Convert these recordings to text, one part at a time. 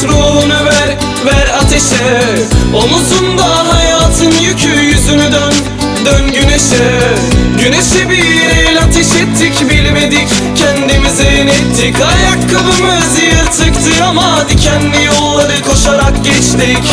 Git ver, ver ateşe. Omuzunda hayatın yükü yüzünü dön, dön güneşe. Güneşe bir el ateş ettik bilmedik kendimizi yenettik Ayakkabımız yırtıktı ama dikenli yolları koşarak geçtik.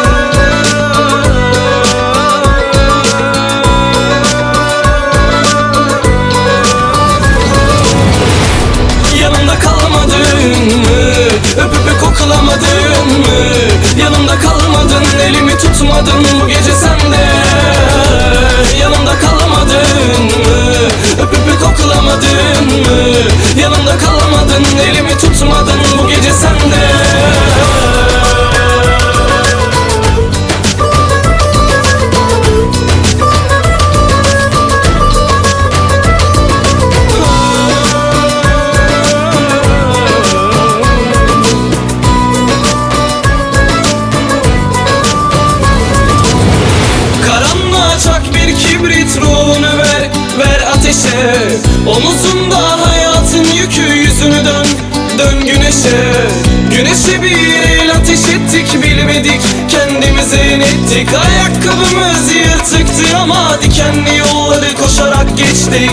elimi ateşe Omuzunda hayatın yükü yüzünü dön Dön güneşe. Güneşe bir el ateş ettik bilmedik Kendimize inettik Ayakkabımız yırtıktı ama Dikenli yolları koşarak geçtik.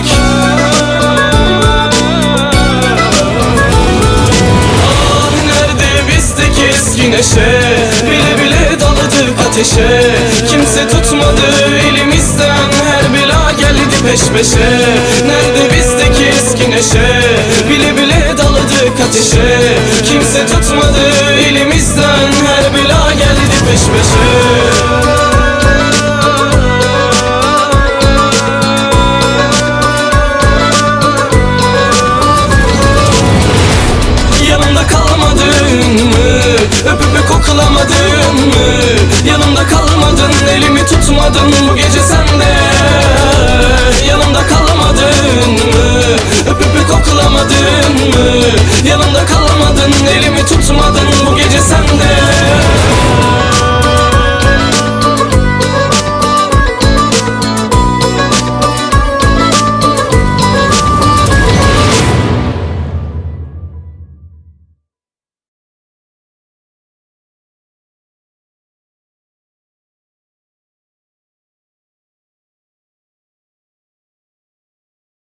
Ah nerede bizdeki eski neşe? Bile bile daladık ateşe peş peşe. Nerede bizdeki eski neşe? Bile bile daladık ateşe. Kimse tutmadı elimizden. Her bela geldi peş peşe. Yanımda kalmadın mı? Öpüp koklamadın mı? Yanımda kalmadın, elimi tutmadın bu gece Yanımda